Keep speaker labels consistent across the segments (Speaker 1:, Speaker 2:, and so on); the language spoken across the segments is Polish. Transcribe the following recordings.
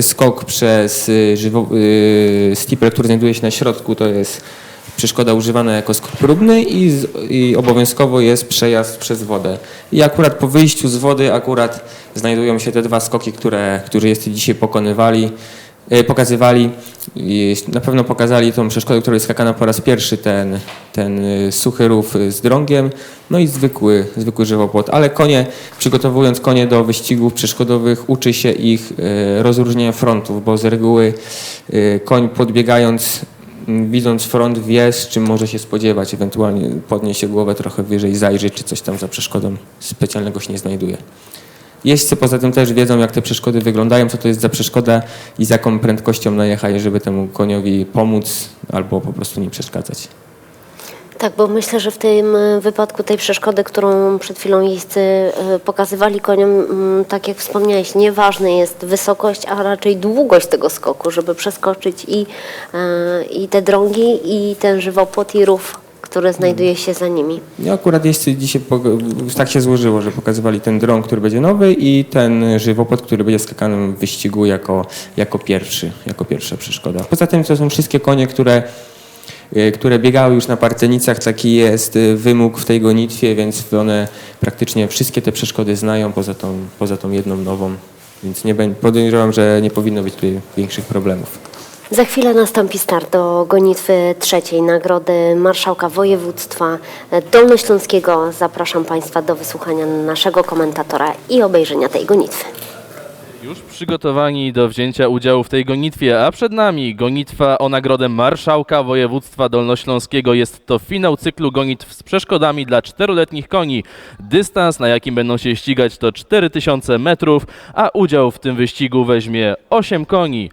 Speaker 1: skok przez y, żywo, y, który znajduje się na środku, to jest przeszkoda używana jako skok próbny i, z, i obowiązkowo jest przejazd przez wodę. I akurat po wyjściu z wody akurat znajdują się te dwa skoki, które, które jest dzisiaj pokonywali, pokazywali. I na pewno pokazali tą przeszkodę, która jest skakana po raz pierwszy, ten, ten y, suchy rów y, z drągiem, no i zwykły, zwykły żywopłot. Ale konie, przygotowując konie do wyścigów przeszkodowych, uczy się ich y, rozróżnienia frontów, bo z reguły y, koń podbiegając, m, widząc front wie, z czym może się spodziewać, ewentualnie podniesie głowę trochę wyżej, zajrzy, czy coś tam za przeszkodą specjalnego się nie znajduje. Jeźdźcy poza tym też wiedzą, jak te przeszkody wyglądają, co to jest za przeszkoda i z jaką prędkością najechać, żeby temu koniowi pomóc albo po prostu nie przeszkadzać.
Speaker 2: Tak, bo myślę, że w tym e, wypadku tej przeszkody, którą przed chwilą jeźdźcy e, pokazywali koniom, mm, tak jak wspomniałeś, nieważna jest wysokość, a raczej długość tego skoku, żeby przeskoczyć i, e, i te drągi, i ten żywopłot, i rów, który znajduje się za nimi.
Speaker 1: Ja akurat jeźdźcy dzisiaj tak się złożyło, że pokazywali ten dron, który będzie nowy i ten żywopłot, który będzie skakanym w wyścigu jako, jako pierwszy, jako pierwsza przeszkoda. Poza tym to są wszystkie konie, które, e, które biegały już na parcenicach, taki jest e, wymóg w tej gonitwie, więc one praktycznie wszystkie te przeszkody znają poza tą, poza tą jedną nową, więc nie podejrzewam, że nie powinno być tutaj większych problemów.
Speaker 2: Za chwilę nastąpi start do gonitwy trzeciej nagrody Marszałka Województwa Dolnośląskiego. Zapraszam Państwa do wysłuchania naszego komentatora i obejrzenia tej gonitwy.
Speaker 3: Już przygotowani do wzięcia udziału w tej gonitwie, a przed nami gonitwa o nagrodę Marszałka Województwa Dolnośląskiego. Jest to finał cyklu gonitw z przeszkodami dla czteroletnich koni. Dystans, na jakim będą się ścigać, to 4000 metrów, a udział w tym wyścigu weźmie 8 koni.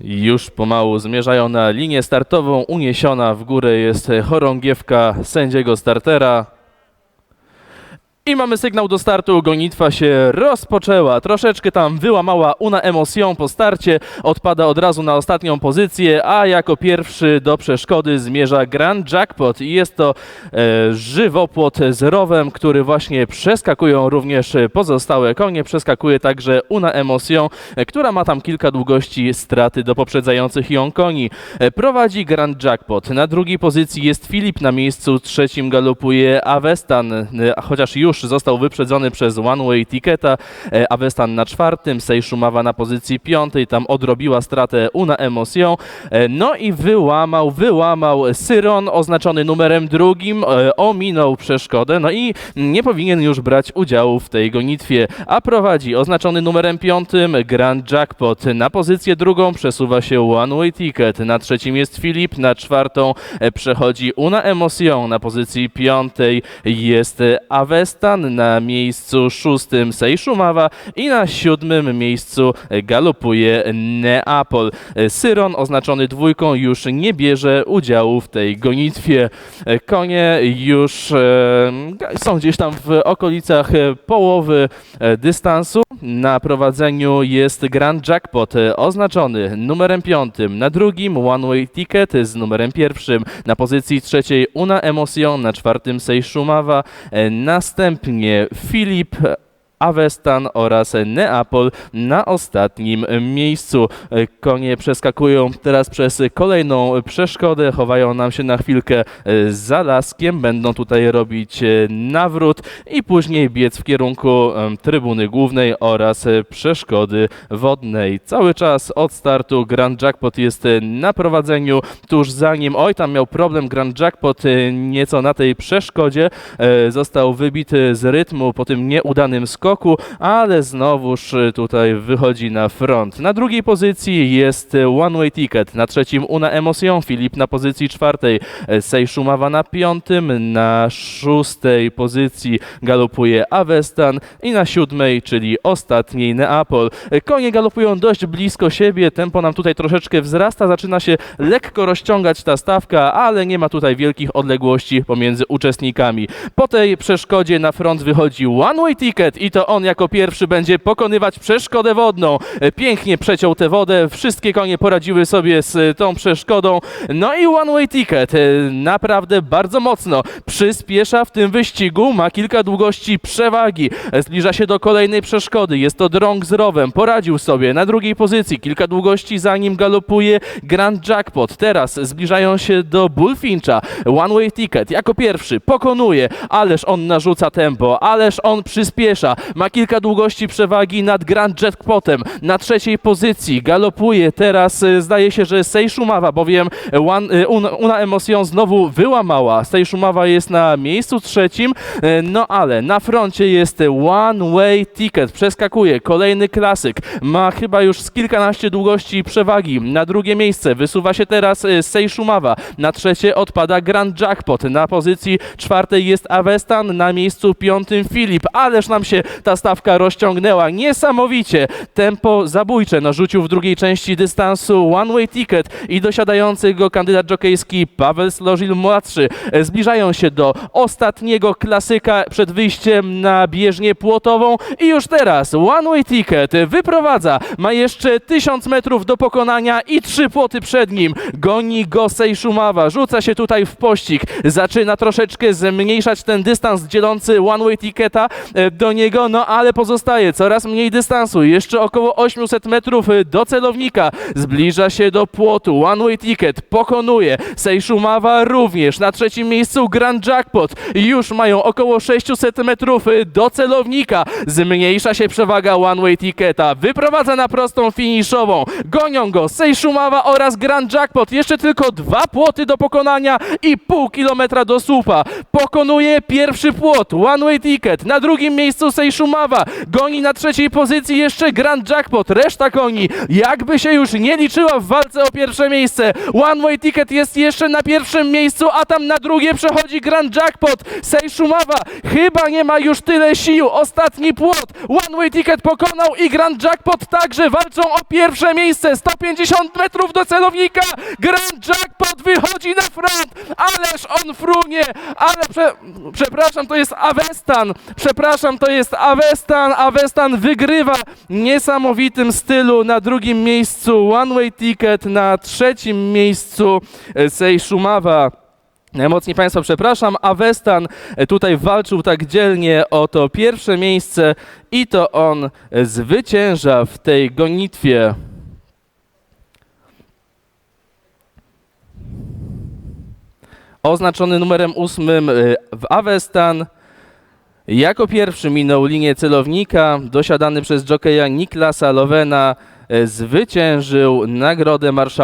Speaker 3: Już pomału zmierzają na linię startową. Uniesiona w górę jest chorągiewka sędziego startera. I mamy sygnał do startu. Gonitwa się rozpoczęła. Troszeczkę tam wyłamała Una Emocją po starcie. Odpada od razu na ostatnią pozycję, a jako pierwszy do przeszkody zmierza Grand Jackpot. I jest to e, żywopłot z rowem, który właśnie przeskakują również pozostałe konie. Przeskakuje także Una Emocją, e, która ma tam kilka długości straty do poprzedzających ją koni. E, Prowadzi Grand Jackpot. Na drugiej pozycji jest Filip, na miejscu trzecim galopuje Avestan, e, chociaż już został wyprzedzony przez One Way Ticketa. e, Avestan na czwartym, Sejszumawa na pozycji piątej, tam odrobiła stratę Una Emocją. E, No i wyłamał, wyłamał Syron oznaczony numerem drugim, e, ominął przeszkodę, no i nie powinien już brać udziału w tej gonitwie, a prowadzi oznaczony numerem piątym Grand Jackpot. Na pozycję drugą przesuwa się One Way Ticket, na trzecim jest Filip, na czwartą przechodzi Una Emocją, na pozycji piątej jest e, Na miejscu szóstym Sejszumawa i na siódmym miejscu galopuje Neapol. Syron oznaczony dwójką już nie bierze udziału w tej gonitwie. Konie już e, są gdzieś tam w okolicach połowy e, dystansu. Na prowadzeniu jest Grand Jackpot e, oznaczony numerem piątym, na drugim One Way Ticket z numerem pierwszym, na pozycji trzeciej Una Emocjon, na czwartym Sejszumawa, e, następnie Filip Avestan oraz Neapol na ostatnim miejscu. Konie przeskakują teraz przez kolejną przeszkodę, chowają nam się na chwilkę za laskiem, będą tutaj robić nawrót i później biec w kierunku trybuny głównej oraz przeszkody wodnej. Cały czas od startu Grand Jackpot jest na prowadzeniu, tuż za nim, oj tam miał problem Grand Jackpot e, nieco na tej przeszkodzie, e, został wybity z rytmu po tym nieudanym skoku, ale znowuż e, tutaj wychodzi na front. Na drugiej pozycji jest One Way Ticket, na trzecim Una Emocją, Filip na pozycji czwartej, Sejszumawa na piątym, na szóstej pozycji galopuje Avestan i na siódmej, czyli ostatniej Neapol. Konie galopują dość blisko siebie, tempo nam tutaj troszeczkę wzrasta, zaczyna się lekko rozciągać ta stawka, ale nie ma tutaj wielkich odległości pomiędzy uczestnikami. Po tej przeszkodzie na front wychodzi One Way Ticket i to on jako pierwszy będzie pokonywać przeszkodę wodną. E, Pięknie przeciął tę wodę, wszystkie konie poradziły sobie z e, tą przeszkodą. No i One Way Ticket e, naprawdę bardzo mocno przyspiesza w tym wyścigu, ma kilka długości przewagi, zbliża się do kolejnej przeszkody, jest to drąg z rowem, poradził sobie na drugiej pozycji, kilka długości za nim galopuje Grand Jackpot. Teraz zbliżają się do Bullfincha, One Way Ticket jako pierwszy pokonuje, ależ on narzuca tempo, ależ on przyspiesza, ma kilka długości przewagi nad Grand Jackpotem, na trzeciej pozycji galopuje teraz, e, zdaje się, że Sejszumawa, bowiem One, e, Una, Emotion znowu wyłamała, Sejszumawa jest na miejscu trzecim, e, no ale na froncie jest One Way Ticket, przeskakuje, kolejny klasyk, ma chyba już z kilkanaście długości przewagi, na drugie miejsce wysuwa się teraz Sejszumawa, na trzecie odpada Grand Jackpot, na pozycji czwartej jest Avestan, na miejscu piątym Filip, ależ nam się ta stawka rozciągnęła, niesamowicie, tempo zabójcze narzucił w drugiej części dystansu One Way Ticket i dosiadający go kandydat jokejski Paweł Slożil młodszy. Zbliżają się do ostatniego klasyka przed wyjściem na bieżnię płotową i już teraz One Way Ticket wyprowadza, ma jeszcze 1000 metrów do pokonania i trzy płoty przed nim, goni go Sejszumawa, rzuca się tutaj w pościg, zaczyna troszeczkę zmniejszać ten dystans dzielący One Way Ticketa. E, do niego, no ale pozostaje coraz mniej dystansu, jeszcze około 800 metrów e, do celownika, zbliża się do płotu, One Way Ticket pokonuje, Sejszumawa również, na trzecim miejscu. Grand Jackpot, już mają około 600 metrów e, do celownika, zmniejsza się przewaga One Way Ticketa, wyprowadza na prostą finiszową, gonią go Sejszumawa oraz Grand Jackpot, jeszcze tylko dwa płoty do pokonania i pół kilometra do słupa, pokonuje pierwszy płot, One Way Ticket, na drugim miejscu Sejszumawa, goni na trzeciej pozycji jeszcze Grand Jackpot, reszta koni jakby się już nie liczyła w walce o pierwsze miejsce, One Way Ticket jest jeszcze na pierwszym miejscu, a tam na drugie przechodzi Grand Jackpot, Sejszumawa chyba nie ma już tyle sił, ostatni płot, One Way Ticket pokonał i Grand Jackpot także walczą o pierwsze miejsce, 150 metrów do celownika, Grand Jackpot wychodzi na front, ależ on frunie, ale prze, przepraszam, to jest Avestan, przepraszam, to jest Avestan, Avestan wygrywa w niesamowitym stylu na drugim miejscu One Way Ticket, na trzecim miejscu e, Sejszumawa. Najmocniej Państwa przepraszam, Avestan e, tutaj walczył tak dzielnie o to pierwsze miejsce i to on e, zwycięża w tej gonitwie. Oznaczony numerem ósmym w Avestan. Jako pierwszy minął linię celownika, dosiadany przez jokeja Niklasa Lowena, y, zwyciężył nagrodę marszałka.